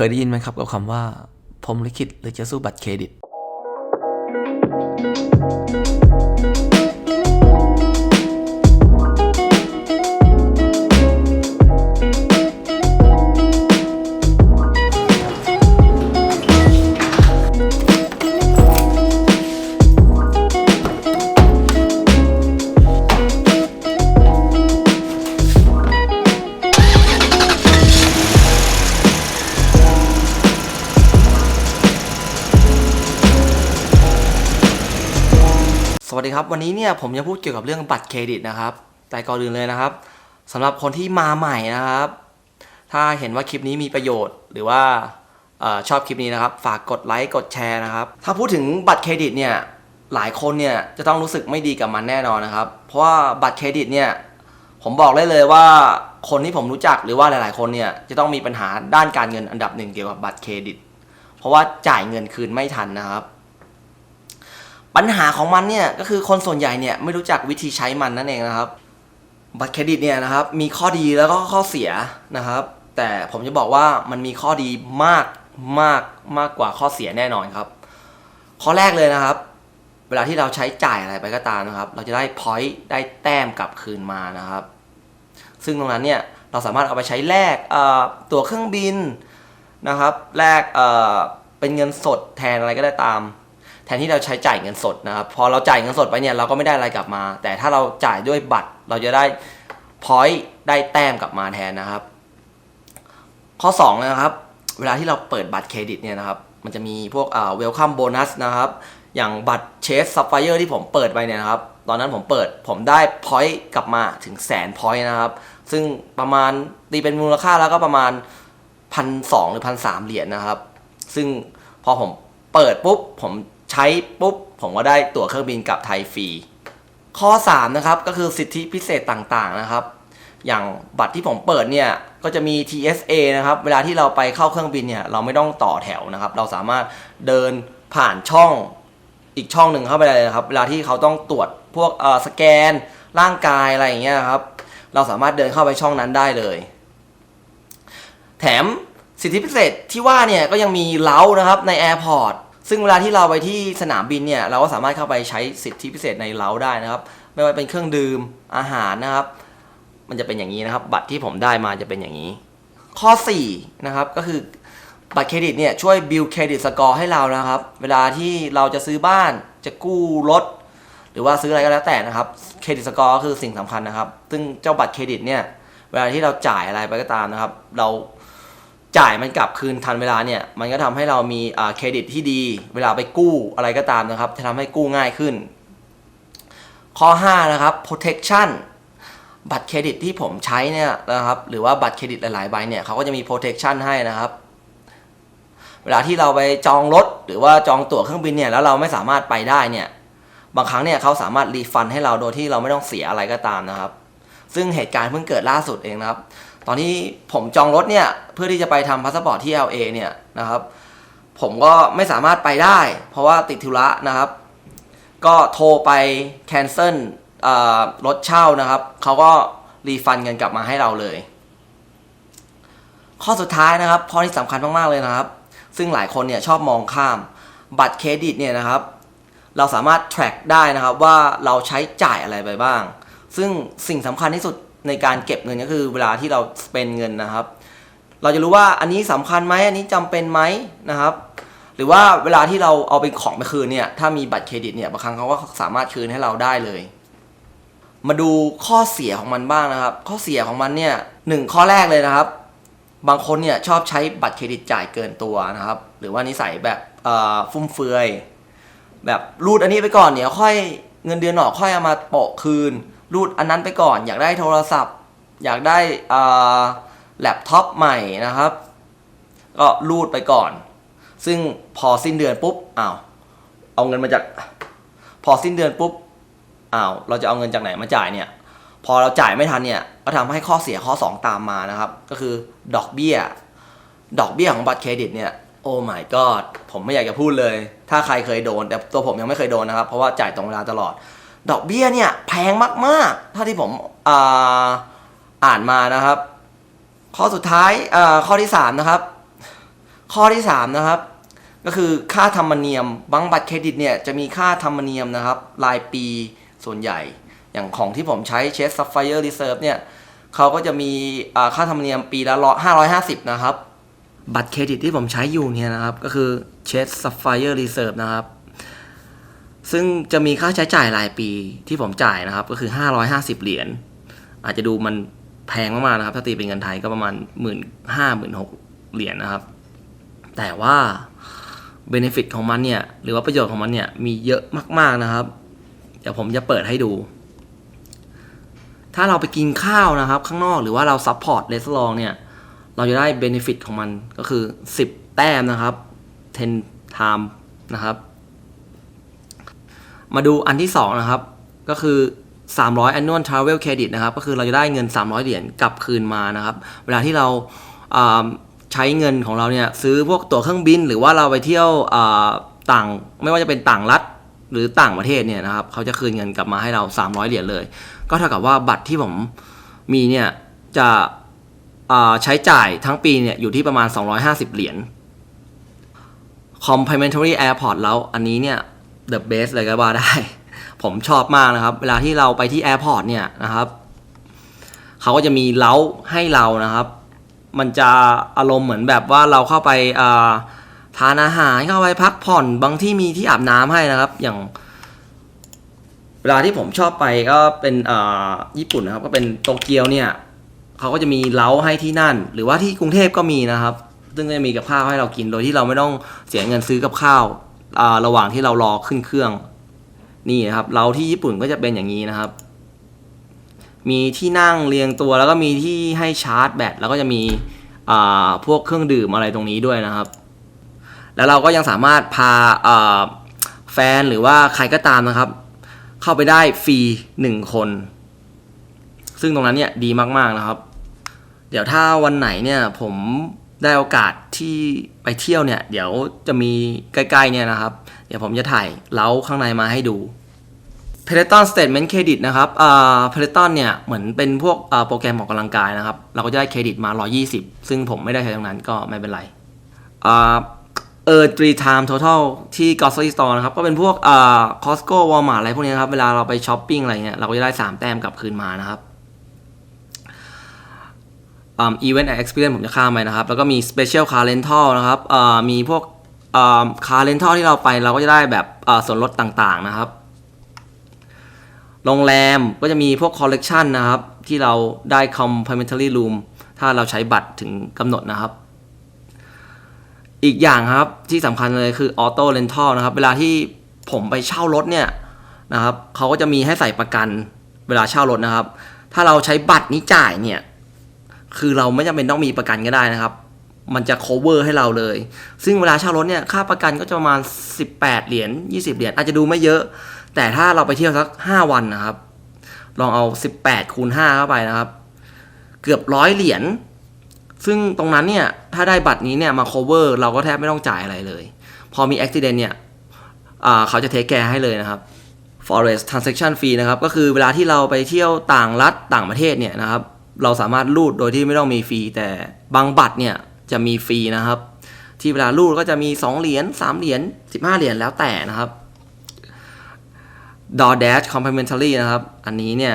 เคยได้ยินไหมครับกับคำว่าพรมลิขิตหรือจะสู้บัตรเครดิต วัสดีครับ วันนี้เนี่ยผมจะพูดเกี่ยวกับเรื่องบัตรเครดิตนะครับ แต่ก่อนอื่นเลยนะครับสำหรับคนที่มาใหม่นะครับ ถ้าเห็นว่าคลิปนี้มีประโยชน์ หรือว่าออชอบคลิปนี้นะครับ ฝากกดไลค์กดแชร์นะครับ ถ้าพูดถึงบัตรเครดิตเนี่ยหลายคนเนี่ยจะต้องรู้สึกไม่ดีกับมันแน่นอนนะครับ เพราะว่าบัตรเครดิตเนี่ยผมบอกได้เลยว่าคนที่ผมรู้จักหรือว่าหลาย ๆ คนเนี่ยจะต้องมีปัญหาด้านการเงินอันดับหนึ่งเกี่ยวกับบัตรเครดิต เพราะว่าจ่ายเงินคืนไม่ทันนะครับ ปัญหาของมันเนี่ยก็คือคนส่วนใหญ่เนี่ยไม่รู้จักวิธีใช้มันนั่นเองนะครับ บัตรเครดิตเนี่ยนะครับมีข้อดีแล้วก็ข้อเสียนะครับ แต่ผมจะบอกว่ามันมีข้อดีมากมากมากกว่าข้อเสียแน่นอนครับ ข้อแรกเลยนะครับ เวลาที่เราใช้จ่ายอะไรไปก็ตามนะครับ เราจะได้ point ได้แต้มกลับคืนมานะครับ ซึ่งตรงนั้นเนี่ยเราสามารถเอาไปใช้แลกตั๋วเครื่องบินนะครับแลกเป็นเงินสดแทนอะไรก็ได้ตาม แทนที่เราใช้จ่ายเงินสดนะครับ พอเราจ่ายเงินสดไปเนี่ยเราก็ไม่ได้อะไรกลับมา แต่ถ้าเราจ่ายด้วยบัตรเราจะได้พอยต์ได้แต้มกลับมาแทนนะครับ ข้อ2นะครับ เวลาที่เราเปิดบัตรเครดิตเนี่ยนะครับ มันจะมีพวกอ่าเวลคัมโบนัสนะครับ อย่างบัตรเชสซับไฟเออร์ที่ผมเปิดไปเนี่ยนะครับ ตอนนั้นผมเปิดผมได้พอยต์กลับมาถึงแสนพอยต์นะครับ ซึ่งประมาณตีเป็นมูลค่าแล้วก็ประมาณพันสองหรือพันสามเหรียญนะครับ ซึ่งพอผมเปิดปุ๊บผม ใช้ปุ๊บผมก็ได้ตั๋วเครื่องบินกลับไทยฟรีข้อ3นะครับก็คือสิทธิพิเศษต่างๆนะครับ อย่างบัตรที่ผมเปิดเนี่ยก็จะมี TSA นะครับเวลาที่เราไปเข้าเครื่องบินเนี่ยเราไม่ต้องต่อแถวนะครับ เราสามารถเดินผ่านช่องอีกช่องหนึ่งเข้าไปเลยครับเวลาที่เขาต้องตรวจพวกเอ่อสแกนร่างกายอะไรอย่างเงี้ยครับ เราสามารถเดินเข้าไปช่องนั้นได้เลย แถมสิทธิพิเศษที่ว่าเนี่ยก็ยังมีเล้านะครับในแอร์พอร์ต ซึ่งเวลาที่เราไปที่สนามบินเนี่ยเราก็สามารถเข้าไปใช้สิทธิพิเศษในเลาได้นะครับ ไม่ว่าเป็นเครื่องดื่มอาหารนะครับ มันจะเป็นอย่างนี้นะครับ บัตรที่ผมได้มาจะเป็นอย่างนี้ ข้อ4นะครับก็คือบัตรเครดิตเนี่ยช่วยบิลเครดิตสกอร์ให้เรานะครับ เวลาที่เราจะซื้อบ้านจะกู้รถ หรือว่าซื้ออะไรก็แล้วแต่นะครับเครดิตสกอร์ก็คือสิ่งสำคัญนะครับ ซึ่งเจ้าบัตรเครดิตเนี่ยเวลาที่เราจ่ายอะไรไปก็ตามนะครับ เรา จ่ายมันกลับคืนทันเวลาเนี่ยมันก็ทำให้เรามีเครดิตที่ดี เวลาไปกู้อะไรก็ตามนะครับ จะทำให้กู้ง่ายขึ้น ข้อ 5 นะครับ protection บัตรเครดิตที่ผมใช้เนี่ยนะครับหรือว่าบัตรเครดิตหลายๆใบเนี่ยเขาก็จะมี protection ให้นะครับ เวลาที่เราไปจองรถหรือว่าจองตั๋วเครื่องบินเนี่ยแล้วเราไม่สามารถไปได้เนี่ยบางครั้งเนี่ยเขาสามารถรีฟันให้เราโดยที่เราไม่ต้องเสียอะไรก็ตามนะครับ ซึ่งเหตุการณ์เพิ่งเกิดล่าสุดเองนะครับตอนที่ผมจองรถเนี่ยเพื่อที่จะไปทำพาสปอร์ตที่ LA เนี่ยนะครับ ผมก็ไม่สามารถไปได้ เพราะว่าติดธุระนะครับ ก็โทรไป cancel เอ่อรถเช่านะครับเขาก็รีฟันเงินกลับมาให้เราเลย ข้อสุดท้ายนะครับข้อที่สำคัญมากๆเลยนะครับ ซึ่งหลายคนเนี่ยชอบมองข้ามบัตรเครดิตเนี่ยนะครับ เราสามารถ track ได้นะครับว่าเราใช้จ่ายอะไรไปบ้าง ซึ่งสิ่งสำคัญที่สุด ในการเก็บเงินก็คือเวลาที่เราเป็นเงินนะครับ เราจะรู้ว่าอันนี้สำคัญไหมอันนี้จำเป็นไหมนะครับ หรือว่าเวลาที่เราเอาเป็นของไปคืนเนี่ยถ้ามีบัตรเครดิตเนี่ยบางครั้งเขาก็สามารถคืนให้เราได้เลย มาดูข้อเสียของมันบ้างนะครับ ข้อเสียของมันเนี่ยหนึ่งข้อแรกเลยนะครับ บางคนเนี่ยชอบใช้บัตรเครดิตจ่ายเกินตัวนะครับ หรือว่านิสัยแบบฟุ่มเฟือยแบบรูดอันนี้ไปก่อนเดี๋ยวค่อยเงินเดือนออกค่อยเอามาโปะคืน รูดอันนั้นไปก่อน อยากได้โทรศัพท์ อยากได้อ่าแล็ปท็อปใหม่นะครับ ก็รูดไปก่อน ซึ่งพอสิ้นเดือนปุ๊บอ้าวเอาเงินมาจาก พอสิ้นเดือนปุ๊บอ้าวเราจะเอาเงินจากไหนมาจ่ายเนี่ยพอเราจ่ายไม่ทันเนี่ยก็ทำให้ข้อเสียข้อ 2 ตามมานะครับ ก็คือดอกเบี้ย ดอกเบี้ยของบัตรเครดิตเนี่ยโอ้ my god ผมไม่อยากจะพูดเลย ถ้าใครเคยโดน แต่ตัวผมยังไม่เคยโดนนะครับ เพราะว่าจ่ายตรงเวลาตลอด ดอกเบี้ยเนี่ยแพงมากๆ ถ้าที่ผมอ่าอ่านมานะครับ ข้อสุดท้ายข้อที่3นะครับ ข้อที่3นะครับก็คือค่าธรรมเนียมบางบัตรเครดิตเนี่ยจะมีค่าธรรมเนียมนะครับรายปีส่วนใหญ่ อย่างของที่ผมใช้เชสซัฟไฟเออร์รีเซิร์ฟเนี่ยเขาก็จะมีค่าธรรมเนียมปีละห้าร้อยห้าสิบนะครับ บัตรเครดิตที่ผมใช้อยู่เนี่ยนะครับ ก็คือเชสซัฟไฟเออร์รีเซิร์ฟนะครับ ซึ่งจะมีค่าใช้จ่ายรายปีที่ผมจ่ายนะครับ ก็คือ 550 เหรียญ อาจจะดูมันแพงมากๆนะครับ ถ้าตีเป็นเงินไทยก็ประมาณ 1 5 0 0 0 0 6เหรียญนะครับ แต่ว่าเบนฟิตของมันเนี่ย หรือว่าประโยชน์ของมันเนี่ย มีเยอะมากๆนะครับ เดี๋ยวผมจะเปิดให้ดู ถ้าเราไปกินข้าวนะครับ ข้างนอกหรือว่าเราซัพพอร์ตเลสลองเนี่ย เราจะได้เบนฟิตของมันก็คือ 10 แต้มนะครับ 10 time นะครับ มาดูอันที่2นะครับ ก็คือ 300 annual travel credit นะครับ ก็คือเราจะได้เงิน 300 เหรียญกลับคืนมานะครับ เวลาที่เราใช้เงินของเราเนี่ยซื้อพวกตั๋วเครื่องบิน หรือว่าเราไปเที่ยวต่างไม่ว่าจะเป็นต่างรัฐหรือต่างประเทศเนี่ยนะครับเขาจะคืนเงินกลับมาให้เรา 300 เหรียญเลย ก็เท่ากับว่าบัตรที่ผมมีเนี่ยจะใช้จ่ายทั้งปีเนี่ยอยู่ที่ประมาณ 250 เหรียญ complimentary airport แล้วอันนี้เนี่ย the best เลยก็ว่าได้ ผมชอบมากนะครับ เวลาที่เราไปที่ airport เนี่ยนะครับเขาก็จะมีเล้าให้เรานะครับ มันจะอารมณ์เหมือนแบบว่าเราเข้าไปาทานอาหารเข้าไปพักผ่อนบางที่มีที่อาบน้ำให้นะครับ อย่าง เวลาที่ผมชอบไปก็เป็นญี่ปุ่นนะครับ ก็เป็นโตเกียวเนี่ยเขาก็จะมีเล้าให้ที่นั่น หรือว่าที่กรุงเทพก็มีนะครับ ซึ่งจะมีกับข้าวให้เรากินโดยที่เราไม่ต้องเสียเงินซื้อกับข้าว ระหว่างที่เรารอขึ้นเครื่อง นี่นะครับ เราที่ญี่ปุ่นก็จะเป็นอย่างนี้นะครับ มีที่นั่งเรียงตัวแล้วก็มีที่ให้ชาร์จแบตแล้วก็จะมีพวกเครื่องดื่มอะไรตรงนี้ด้วยนะครับ แล้วเราก็ยังสามารถพาอ่าแฟนหรือว่าใครก็ตามนะครับ เข้าไปได้ฟรีหนึ่งคน ซึ่งตรงนั้นเนี่ยดีมากๆนะครับ เดี๋ยวถ้าวันไหนเนี่ยผม ได้โอกาสที่ไปเที่ยวเนี่ย เดี๋ยวจะมีใกล้ๆเนี่ยนะครับ เดี๋ยวผมจะถ่ายเล้าข้างในมาให้ดู p e l e t o n Statement Credit นะครับอ่า p e l e t o n เนี่ยเหมือนเป็นพวกโปรแกรมออกกำลังกายนะครับ เราก็จะได้เครดิตมา 120 ซึ่งผมไม่ได้ใช้ตรงนั้นก็ไม่เป็นไรอ่าเออ three time total ที่ grocery store นะครับ ก็เป็นพวกอ่า Costco Walmart อะไรพวกนี้นะครับ เวลาเราไปช้อปปิ้งอะไรเงี้ยเราก็จะได้ 3 แต้มกลับคืนมานะครับ อ่า event and experience ผมจะข้ามไปนะครับ แล้วก็มี special car rental นะครับมีพวกอ่า car rental ที่เราไปเราก็จะได้แบบส่วนลดต่างๆนะครับ โรงแรมก็จะมีพวก collection นะครับ ที่เราได้ complimentary room ถ้าเราใช้บัตรถึงกำหนดนะครับ อีกอย่างครับที่สำคัญเลยคือ auto rental นะครับ เวลาที่ผมไปเช่ารถเนี่ยนะครับเขาก็จะมีให้ใส่ประกันเวลาเช่ารถนะครับ ถ้าเราใช้บัตรนี้จ่ายเนี่ย คือเราไม่จำเป็นต้องมีประกันก็ได้นะครับ มันจะ cover ให้เราเลย ซึ่งเวลาเช่ารถเนี่ย ค่าประกันก็จะประมาณ 18 เหรียญ 20 เหรียญ อาจจะดูไม่เยอะ แต่ถ้าเราไปเที่ยวสัก 5 วันนะครับ ลองเอา 18 คูณ 5 เข้าไปนะครับ เกือบร้อยเหรียญ ซึ่งตรงนั้นเนี่ย ถ้าได้บัตรนี้เนี่ยมา cover เราก็แทบไม่ต้องจ่ายอะไรเลย พอมี accident เนี่ยเขาจะเทคแคร์ให้เลยนะครับ forest transaction fee นะครับ ก็คือเวลาที่เราไปเที่ยวต่างรัฐต่างประเทศเนี่ยนะครับ เราสามารถรูดโดยที่ไม่ต้องมีฟรีแต่บางบัตรเนี่ยจะมีฟรีนะครับ ที่เวลารูดก็จะมี 2 เหรียญ3เหรียญ15 เหรียญแล้วแต่นะครับ DoorDash complimentary นะครับ อันนี้เนี่ย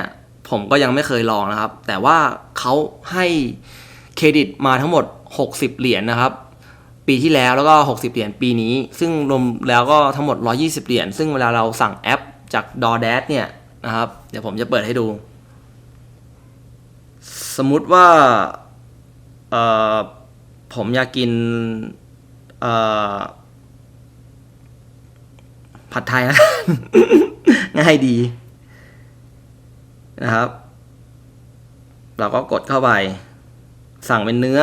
ผมก็ยังไม่เคยลองนะครับ แต่ว่าเขาให้เครดิตมาทั้งหมด 60 เหรียญนะครับ ปีที่แล้วแล้วก็ 60 เหรียญปีนี้ ซึ่งรวมแล้วก็ทั้งหมด 120 เหรียญซึ่งเวลาเราสั่งแอปจาก DoorDash เนี่ยนะครับ เดี๋ยวผมจะเปิดให้ดู สมมุติว่าผมอยากกินผัดไทยนะ ง่ายดีนะครับ เราก็กดเข้าไป สั่งเป็นเนื้อ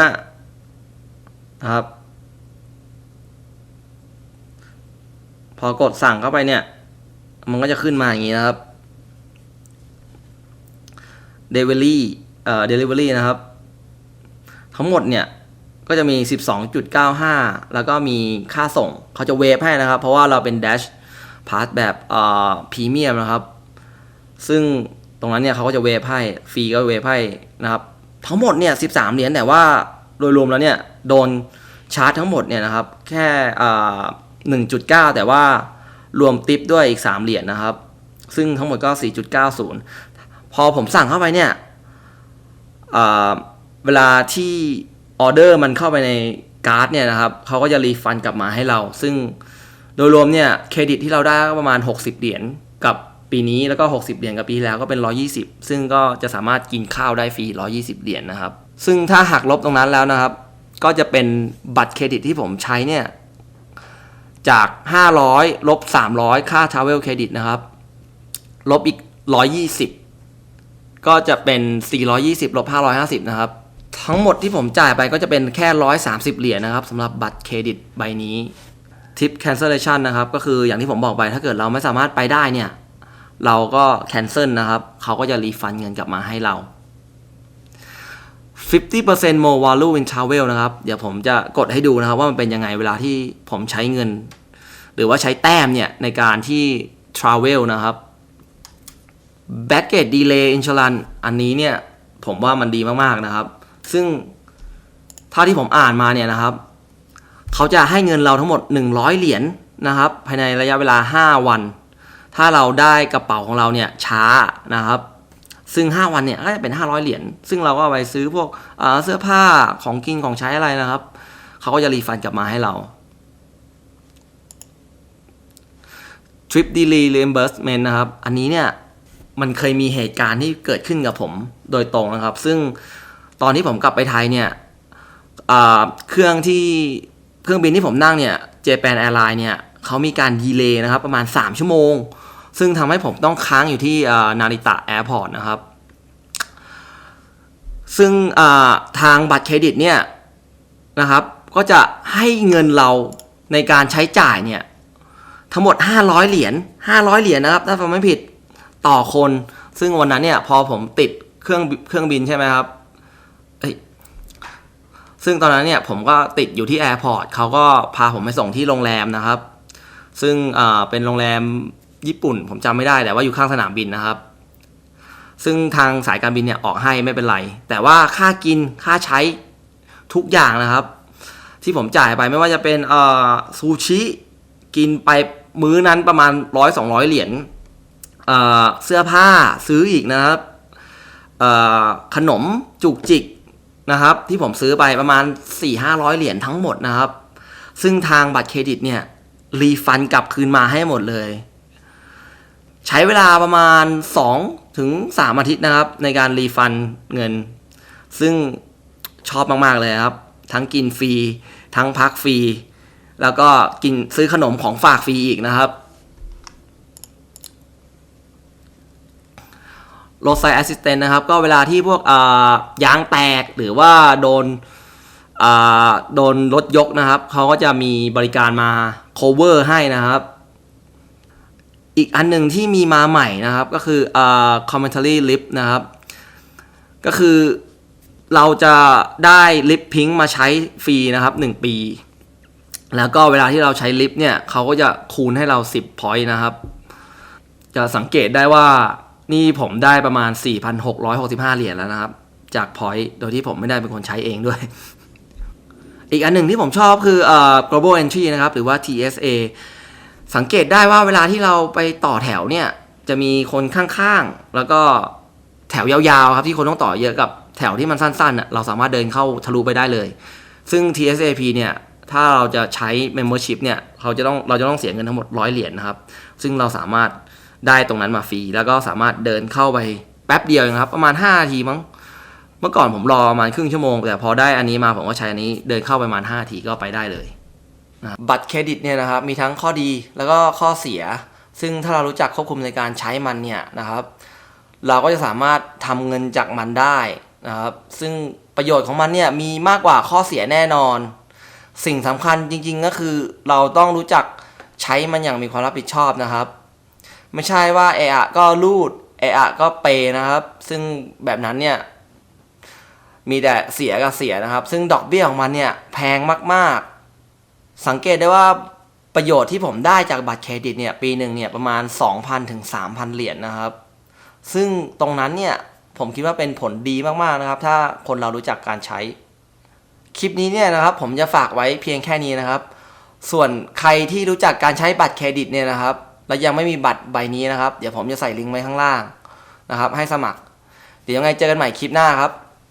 นะครับ พอกดสั่งเข้าไปเนี่ย มันก็จะขึ้นมาอย่างนี้นะครับ Delivery เอ่อ Delivery นะครับ ทั้งหมดเนี่ยก็จะมี 12.95 แล้วก็มีค่าส่งเขาจะเวฟให้นะครับ เพราะว่าเราเป็น Dash Pass แบบเอ่อพรีเมียมนะครับ ซึ่งตรงนั้นเนี่ยเขาก็จะเวฟให้ฟรีก็เวฟให้นะครับ ทั้งหมดเนี่ย 13 เหรียญแต่ว่าโดยรวมแล้วเนี่ย โดนชาร์จทั้งหมดเนี่ยนะครับ แค่หนึ่งจุดเก้าแต่ว่ารวมติปด้วยอีก 3 เหรียญนะครับ ซึ่งทั้งหมดก็ 4.90 พอผมสั่งเข้าไปเนี่ย เวลาที่ออเดอร์มันเข้าไปในการ์ดเนี่ยนะครับเขาก็จะรีฟันกลับมาให้เรา ซึ่งโดยรวมเนี่ยเครดิตที่เราได้ก็ประมาณ 60 เหรียญกับปีนี้แล้วก็ 60 เหรียญกับปีที่แล้วก็เป็น 120 ซึ่งก็จะสามารถกินข้าวได้ฟรี 120 เหรียญนนะครับ ซึ่งถ้าหักลบตรงนั้นแล้วนะครับ ก็จะเป็นบัตรเครดิตที่ผมใช้เนี่ย จาก 500 ลบ 300 ค่า Travel Credit นะครับ ลบอีก 120 ก็จะเป็น 420ลบ550 นะครับ ทั้งหมดที่ผมจ่ายไปก็จะเป็นแค่ 130 เหรียญนะครับสำหรับบัตรเครดิตใบนี้ทิป cancellation นะครับ ก็คืออย่างที่ผมบอกไปถ้าเกิดเราไม่สามารถไปได้เนี่ย เราก็ cancel นะครับ เขาก็จะรีฟันเงินกลับมาให้เรา 50% more value in travel นะครับ เดี๋ยวผมจะกดให้ดูนะครับ ว่ามันเป็นยังไงเวลาที่ผมใช้เงิน หรือว่าใช้แต้มเนี่ย ในการที่ travel นะครับ baggage delay insurance อันนี้เนี่ยผมว่ามันดีมากๆนะครับ ซึ่งเท่าที่ผมอ่านมาเนี่ยนะครับ เขาจะให้เงินเราทั้งหมด 100 เหรียญนะครับ ภายในระยะเวลา 5 วัน ถ้าเราได้กระเป๋าของเราเนี่ยช้านะครับ ซึ่ง 5 วันเนี่ยก็จะเป็น 500 เหรียญซึ่งเราก็เอาไปซื้อพวกเเสื้อผ้าของกินของใช้อะไรนะครับ เขาก็จะรีฟันกลับมาให้เรา Trip Delay Reimbursement นะครับ อันนี้เนี่ย มันเคยมีเหตุการณ์ที่เกิดขึ้นกับผมโดยตรงนะครับ ซึ่งตอนที่ผมกลับไปไทยเนี่ยเครื่องที่เครื่องบินที่ผมนั่งเนี่ย Japan Airline เนี่ยเขามีการดีเลย์นะครับประมาณ 3 ชั่วโมง ซึ่งทำให้ผมต้องค้างอยู่ที่นาริตะแอร์พอร์ตนะครับ ซึ่งทางบัตรเครดิตเนี่ยนะครับก็จะให้เงินเราในการใช้จ่ายเนี่ยทั้งหมด 500 เหรียญ500 เหรียญนะครับถ้าผมไม่ผิด ต่อคน ซึ่งวันนั้นเนี่ยพอผมติดเครื่องเครื่องบินใช่ไหมครับซึ่งตอนนั้นเนี่ยผมก็ติดอยู่ที่แอร์พอร์ตเขาก็พาผมไปส่งที่โรงแรมนะครับ ซึ่งเป็นโรงแรมญี่ปุ่น ผมจำไม่ได้แต่ว่าอยู่ข้างสนามบินนะครับ ซึ่งทางสายการบินเนี่ยออกให้ไม่เป็นไร แต่ว่าค่ากินค่าใช้ทุกอย่างนะครับ ที่ผมจ่ายไปไม่ว่าจะเป็นซูชิกินไปมื้อนั้นประมาณร้อยสองร้อยเหรียญ เสื้อผ้าซื้ออีกนะครับขนมจุกจิกนะครับ ที่ผมซื้อไปประมาณ 4 5 0 0 เหรียญทั้งหมดนะครับ ซึ่งทางบัตรเครดิตเนี่ยรีฟันกลับคืนมาให้หมดเลย ใช้เวลาประมาณ 2 ถึง 3 อาทิตย์นะครับ ในการรีฟันเงิน ซึ่งชอบมาก ๆ เลยครับ ทั้งกินฟรี ทั้งพักฟรี แล้วก็กินซื้อขนมของฝากฟรีอีกนะครับ โรถไซแอสซิสแตนนะครับ ก็เวลาที่พวกยางแตกหรือว่าโดนโดนรถยกนะครับ เขาก็จะมีบริการมา cover ให้นะครับ อีกอันหนึ่งที่มีมาใหม่นะครับ ก็คืออ่า commentary lip นะครับ ก็คือเราจะได้ลิปพิงมาใช้ฟรีนะครับ 1 ปี แล้วก็เวลาที่เราใช้ลิฟต์เนี่ย เขาก็จะคูณให้เรา 10พอยต์นะครับ จะสังเกตได้ว่า นี่ผมได้ประมาณ 4,665 เหรียญแล้วนะครับ จากพอยต์โดยที่ผมไม่ได้เป็นคนใช้เองด้วย อีกอันหนึ่งที่ผมชอบคือเอ่อ global entry นะครับ หรือว่า TSA สังเกตได้ว่าเวลาที่เราไปต่อแถวเนี่ย จะมีคนข้างๆ แล้วก็แถวยาวๆ ครับ ที่คนต้องต่อเยอะกับแถวที่มันสั้นๆน่ะเราสามารถเดินเข้าทะลุไปได้เลย ซึ่ง TSAP เนี่ยถ้าเราจะใช้ membership เนี่ย เราจะต้องเราจะต้องเสียเงินทั้งหมดร้อยเหรียญนะครับ ซึ่งเราสามารถ ได้ตรงนั้นมาฟรีแล้วก็สามารถเดินเข้าไปแป๊บเดียวเองครับ ประมาณ5นาทีมั้งเมื่อก่อนผมรอประมาณครึ่งชั่วโมง แต่พอได้อันนี้มาผมก็ใช้อันนี้เดินเข้าไปประมาณ5นาทีก็ไปได้เลยนะบบัตรเครดิตเนี่ยนะครับมีทั้งข้อดีแล้วก็ข้อเสีย ซึ่งถ้าเรารู้จักควบคุมในการใช้มันเนี่ยนะครับ เราก็จะสามารถทำเงินจากมันได้นะครับซึ่งประโยชน์ของมันเนี่ยมีมากกว่าข้อเสียแน่นอน สิ่งสำคัญจริงๆก็คือเราต้องรู้จักใช้มันอย่างมีความรับผิดชอบนะครับ ไม่ใช่ว่าเอะอะก็รูดเอะอะก็เปย์นะครับ ซึ่งแบบนั้นเนี่ย มีแต่เสียกับเสียนะครับ ซึ่งดอกเบี้ยของมันเนี่ยแพงมากๆ สังเกตได้ว่าประโยชน์ที่ผมได้จากบัตรเครดิตเนี่ยปีหนึ่งเนี่ยประมาณ 2,000ถึง3,000 เหรียญนะครับ ซึ่งตรงนั้นเนี่ยผมคิดว่าเป็นผลดีมากๆนะครับ ถ้าคนเรารู้จักการใช้ คลิปนี้เนี่ยนะครับ ผมจะฝากไว้เพียงแค่นี้นะครับ ส่วนใครที่รู้จักการใช้บัตรเครดิตเนี่ยนะครับ และยังไม่มีบัตรใบนี้นะครับ เดี๋ยวผมจะใส่ลิงก์ไว้ข้างล่างนะครับ ให้สมัคร เดี๋ยวยังไงเจอกันใหม่คลิปหน้าครับ